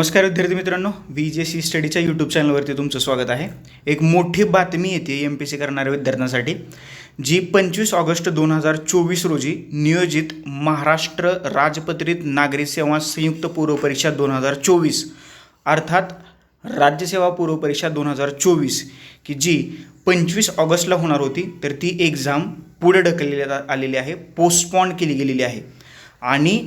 नमस्कार विद्यार्थी मित्रांनो व्ही जे सी स्टडीच्या यूट्यूब चॅनलवरती तुमचं स्वागत आहे. एक मोठी बातमी येते एम पी सी करणाऱ्या विद्यार्थ्यांसाठी जी पंचवीस ऑगस्ट दोन हजार चोवीस रोजी नियोजित महाराष्ट्र राजपत्रित नागरी सेवा संयुक्त पूर्वपरीक्षा दोन हजार चोवीस अर्थात राज्यसेवा पूर्वपरीक्षा दोन हजार चोवीस की जी पंचवीस ऑगस्टला होणार होती तर ती एक्झाम पुढे ढकलली आलेली आहे पोस्टपॉन केली गेलेली आहे. आणि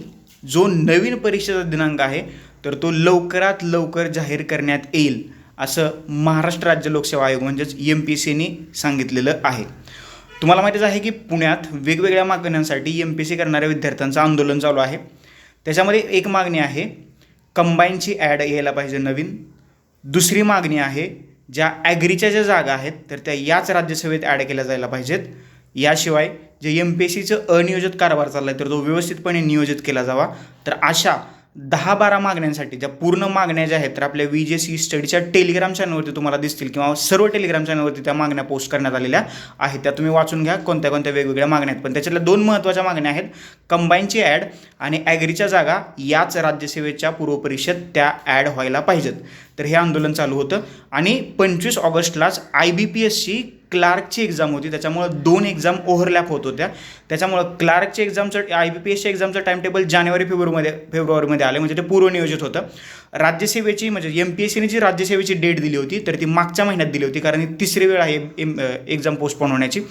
जो नवीन परीक्षेचा दिनांक आहे तर तो लवकरात लवकर जाहीर करण्यात येईल असं महाराष्ट्र राज्य लोकसेवा आयोग म्हणजेच एम पी सीने सांगितलेलं आहे. तुम्हाला माहितीच आहे की पुण्यात वेगवेगळ्या मागण्यांसाठी एम पी सी करणाऱ्या विद्यार्थ्यांचं आंदोलन चालू आहे. त्याच्यामध्ये एक मागणी आहे कंबाईनची ॲड यायला पाहिजे नवीन. दुसरी मागणी आहे ज्या ॲग्रीच्या ज्या जागा आहेत तर त्या याच राज्यसभेत ॲड केल्या जायला पाहिजेत. याशिवाय जे एम पी एस सीचं अनियोजित कारभार चालला आहे तर तो व्यवस्थितपणे नियोजित केला जावा. तर अशा दहा बारा मागण्यांसाठी ज्या पूर्ण मागण्या ज्या आहेत तर आपल्या वी जे सी स्टडीच्या टेलिग्राम चॅनलवरती तुम्हाला दिसतील किंवा सर्व टेलिग्राम चॅनलवरती त्या मागण्या पोस्ट करण्यात आलेल्या आहेत. त्या तुम्ही वाचून घ्या कोणत्या कोणत्या वेगवेगळ्या मागण्या आहेत. पण त्याच्यातल्या दोन महत्त्वाच्या मागण्या आहेत. कंबाईनची ॲड आणि ॲग्रीच्या जागा याच राज्यसेवेच्या पूर्वपरीक्षेत त्या ॲड व्हायला पाहिजेत. तर हे आंदोलन चालू होतं. आणि पंचवीस ऑगस्टलाच आय बी पी एसची क्लार्कची एक्झाम होती त्याच्यामुळं दोन एक्झाम ओव्हरलॅप होत होत्या. त्याच्यामुळं क्लार्कची एक्झामचं आय बी पी एसच्या एक्झामचं टाइम टेबल जानेवारी फेब्रुवारीमध्ये फेब्रुवारीमध्ये आले म्हणजे ते पूर्वनियोजित होतं. राज्यसेवेची म्हणजे एम पी एस सीने जी राज्यसेवेची डेट दिली होती तर ती मागच्या महिन्यात दिली होती कारण ही तिसरी वेळ आहे एम एक्झाम पोस्टपोन होण्याची.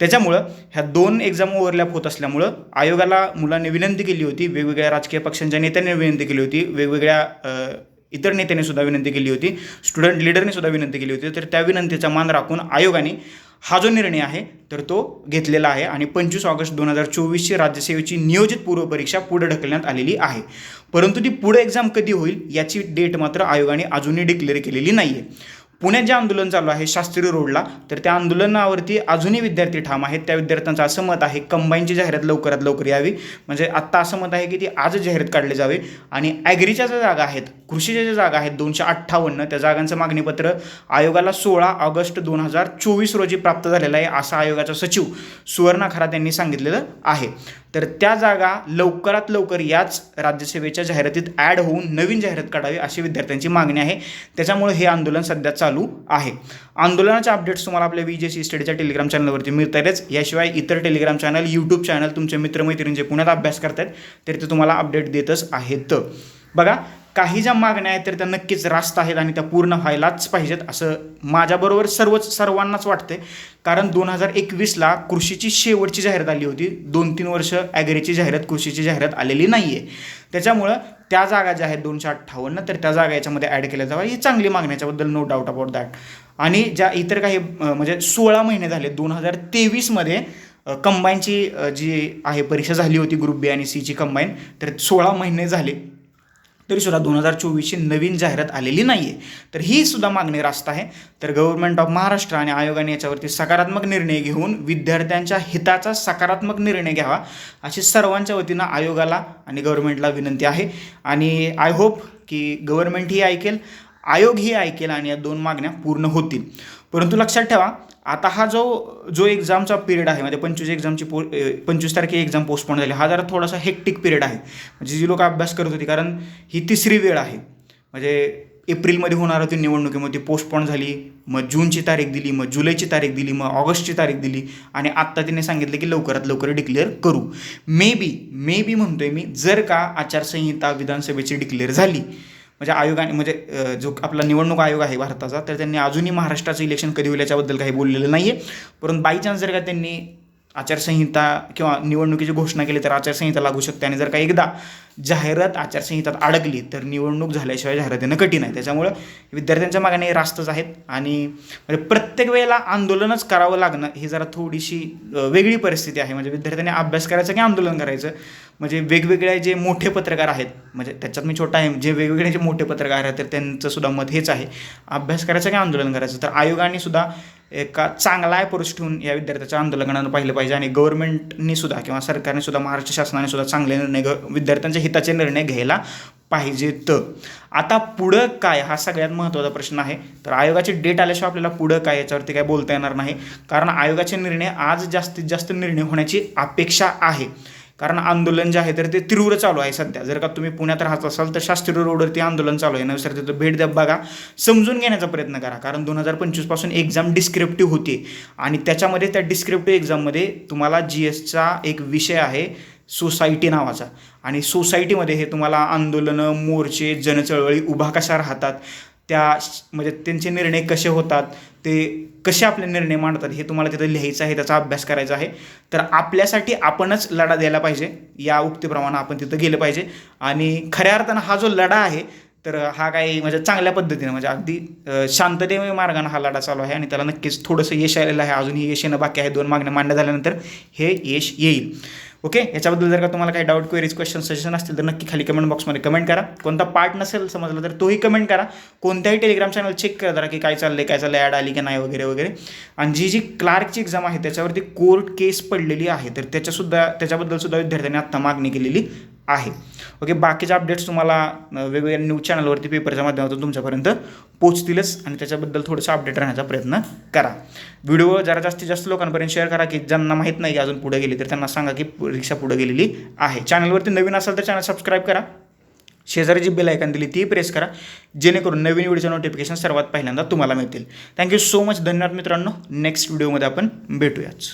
त्याच्यामुळं ह्या दोन एक्झाम ओव्हरलॅप होत असल्यामुळं आयोगाला मुलांनी विनंती केली होती वेगवेगळ्या राजकीय पक्षांच्या नेत्यांनी विनंती केली होती वेगवेगळ्या इतर नेत्याने सुद्धा विनंती केली होती. स्टुडंट लीडरने सुद्धा विनंती केली होती. तर त्या विनंतीचा मान राखून आयोगाने हा जो निर्णय आहे तर तो घेतलेला आहे आणि पंचवीस ऑगस्ट दोन हजार चोवीसची राज्यसेवेची नियोजित पूर्वपरीक्षा पुढे ढकलण्यात आलेली आहे. परंतु ती पुढे एक्झाम कधी होईल याची डेट मात्र आयोगाने अजूनही डिक्लेअर केलेली नाही आहे पुण्यात जे आंदोलन चालू आहे शास्त्री रोडला तर त्या आंदोलनावरती अजूनही विद्यार्थी ठाम आहेत. त्या विद्यार्थ्यांचं असं मत आहे कंबाईनची जाहिरात लवकरात लवकर यावी. म्हणजे आत्ता असं मत आहे की ती आज जाहिरात काढली जावी. आणि ॲग्रीच्या ज्या जागा आहेत कृषीच्या ज्या जागा आहेत दोनशे अठ्ठावन्न त्या जागांचं मागणीपत्र आयोगाला सोळा ऑगस्ट दोन हजार चोवीस रोजी प्राप्त झालेलं आहे असं आयोगाचा सचिव सुवर्णा खरात यांनी सांगितलेलं आहे. तर त्या जागा लवकरात लवकर याच राज्यसेवेच्या जाहिरातीत ॲड होऊन नवीन जाहिरात काढावी अशी विद्यार्थ्यांची मागणी आहे. त्याच्यामुळे हे आंदोलन सध्या चालू आहे. आंदोलनाच्या अपडेट्स तुम्हाला आपल्या वी जे सी स्टडीच्या टेलिग्राम चॅनलवरती मिळतातच याशिवाय इतर टेलिग्राम चॅनल यूट्यूब चॅनल तुमचे मित्रमैत्रिणी जे पुण्यात अभ्यास करतात तर ते तुम्हाला अपडेट देतच आहेत. बघा काही ज्या मागण्या आहेत तर त्या नक्कीच रास्त आहेत आणि त्या पूर्ण व्हायलाच पाहिजेत असं माझ्याबरोबर सर्वच सर्वांनाच वाटते कारण दोन हजार एकवीसला कृषीची शेवटची जाहिरात आली होती. दोन तीन वर्ष ॲग्रीची जाहिरात कृषीची जाहिरात आलेली नाही आहे त्याच्यामुळं त्या जागा ज्या आहेत दोनशे अठ्ठावन्न तर त्या जागा याच्यामध्ये ॲड केल्या जाव्या ही चांगली मागण्याच्याबद्दल नो डाऊट अबाउट दॅट आणि ज्या इतर काही म्हणजे सोळा महिने झाले दोन हजार तेवीसमध्ये कंबाईनची जी आहे परीक्षा झाली होती ग्रुप बी आणि सीची कंबाईन तर सोळा महिने झाले. तरीसुद्धा दोन हजार चोवीसची नवीन जाहिरात आलेली नाही आहे तर ही सुद्धा मागणी रास्त आहे. तर गव्हर्नमेंट ऑफ महाराष्ट्र आणि आयोगाने याच्यावरती सकारात्मक निर्णय घेऊन विद्यार्थ्यांच्या हिताचा सकारात्मक निर्णय घ्यावा अशी सर्वांच्या वतीनं आयोगाला आणि गव्हर्नमेंटला विनंती आहे. आणि आय होप की गव्हर्नमेंट ही ऐकेल आयोग ही ऐकेल आणि या दोन मागण्या पूर्ण होतील. परंतु लक्षात ठेवा आता हा जो जो एक्झामचा पिरियड आहे म्हणजे पंचवीस एक्झामची पो पंचवीस तारखे एक्झाम पोस्टपोन झाली हा जरा थोडासा हेक्टिक पिरियड आहे. म्हणजे जी लोक अभ्यास करत होती कारण ही तिसरी वेळ आहे. म्हणजे एप्रिलमध्ये होणार होती निवडणुकीमध्ये ती पोस्टपोन झाली मग जूनची तारीख दिली मग जुलैची तारीख दिली मग ऑगस्टची तारीख दिली आणि आत्ता तिने सांगितलं की लवकरात लवकर डिक्लेअर करू. मे बी मे बी म्हणतोय मी जर का आचारसंहिता विधानसभेची डिक्लेअर झाली म्हणजे आयोगाने म्हणजे जो आपला निवडणूक आयोग आहे भारताचा तर त्यांनी अजूनही महाराष्ट्राचं इलेक्शन कधी होईल याच्याबद्दल काही बोललेलं नाही आहे परंतु बाय चान्स जर का त्यांनी आचारसंहिता किंवा निवडणुकीची घोषणा केली तर आचारसंहिता लागू शकते. आणि जर का एकदा जाहिरात आचारसंहितात अडकली तर निवडणूक झाल्याशिवाय जाहिरात देणं कठीण आहे. त्याच्यामुळं विद्यार्थ्यांच्या मागाने हे रास्तच आहेत. आणि म्हणजे प्रत्येक वेळेला आंदोलनच करावं लागणं ही जरा थोडीशी वेगळी परिस्थिती आहे. म्हणजे विद्यार्थ्यांनी अभ्यास करायचा की आंदोलन करायचं? म्हणजे वेगवेगळे जे मोठे पत्रकार आहेत म्हणजे त्याच्यात मी छोटा आहे जे वेगवेगळे जे मोठे पत्रकार आहेत तर त्यांचं सुद्धा मत हेच आहे. अभ्यास करायचं की आंदोलन करायचं? तर आयोगाने सुद्धा एका चांगला अप्रोच ठेवून या विद्यार्थ्याच्या आंदोलनानं पाहिलं पाहिजे आणि गव्हर्नमेंटनी सुद्धा किंवा सरकारने सुद्धा महाराष्ट्र शासनाने सुद्धा चांगले निर्णय घ विद्यार्थ्यांच्या हिताचे निर्णय घ्यायला पाहिजेत. आता पुढं काय? हा सगळ्यात महत्त्वाचा प्रश्न आहे. तर आयोगाची डेट आल्याशिवाय आपल्याला पुढं काय याच्यावरती काय बोलता येणार नाही. कारण आयोगाचे निर्णय आज जास्तीत जास्त निर्णय होण्याची अपेक्षा आहे. कारण आंदोलन जे आहे तर ते तीव्र चालू आहे सध्या. जर का तुम्ही पुण्यात राहत असाल तर शास्त्री रोडवरती आंदोलन चालू आहे. नवसर तिथं भेट द्या बघा. समजून घेण्याचा प्रयत्न करा. कारण दोन हजार पंचवीसपासून एक्झाम डिस्क्रिप्टिव्ह होती. आणि त्याच्यामध्ये त्या डिस्क्रिप्टिव्ह एक्झाममध्ये तुम्हाला जी एसचा एक विषय आहे सोसायटी नावाचा. आणि सोसायटीमध्ये हे तुम्हाला आंदोलनं मोर्चे जनचळवळी उभा कशा राहतात? त्या म्हणजे त्यांचे निर्णय कसे होतात ते कसे आपले निर्णय मांडतात हे तुम्हाला तिथं लिहायचं आहे त्याचा अभ्यास करायचा आहे. तर आपल्यासाठी आपणच लढा द्यायला पाहिजे या उक्तीप्रमाणे आपण तिथं गेलं पाहिजे. आणि खऱ्या अर्थानं हा जो लढा आहे तर हा काही म्हणजे चांगल्या पद्धतीनं म्हणजे अगदी शांततेमय मार्गाने हा लढा चालू आहे आणि त्याला नक्कीच थोडंसं यश आलेलं आहे. अजूनही यश येणं बाकी आहे. दोन मागण्या मान्य झाल्यानंतर हे यश येईल. ओके याच्याबद्दल जर का तुम्हाला काही डाऊट क्वेरीज क्वेश्चन सजेशन असतील तर नक्की खाली कमेंट बॉक्समध्ये कमेंट करा. कोणता पार्ट नसेल समजला तर तोही कमेंट करा. कोणत्याही टेलिग्राम चॅनल चेक करा जरा की काय चाललंय काय चाललं ॲड आली की नाही वगैरे वगैरे. आणि जी जी क्लार्कची एक्झाम आहे त्याच्यावरती कोर्ट केस पडलेली आहे तर त्याच्यासुद्धा त्याच्याबद्दल सुद्धा विद्यार्थ्यांनी आत्ता मागणी केलेली. आहे. ओके बाकीचे अपडेट्स तुम्हाला वेगवेगळ्या न्यूज चॅनलवरती पेपरच्या माध्यमातून तुमच्यापर्यंत पोचतीलच आणि त्याच्याबद्दल थोडंसं अपडेट राहण्याचा प्रयत्न करा. व्हिडिओ जरा जास्तीत जास्त लोकांपर्यंत शेअर करा की ज्यांना माहीत नाही की अजून पुढे गेली तर त्यांना सांगा की रिक्षा पुढे गेलेली आहे. चॅनलवरती नवीन असाल तर चॅनल सबस्क्राईब करा. शेजारी जी बेल ऐकन दिली ती प्रेस करा. जेणेकरून नवीन व्हिडिओचं नोटिफिकेशन सर्वात पहिल्यांदा तुम्हाला मिळतील. थँक्यू सो मच धन्यवाद मित्रांनो. नेक्स्ट व्हिडिओमध्ये आपण भेटूयाच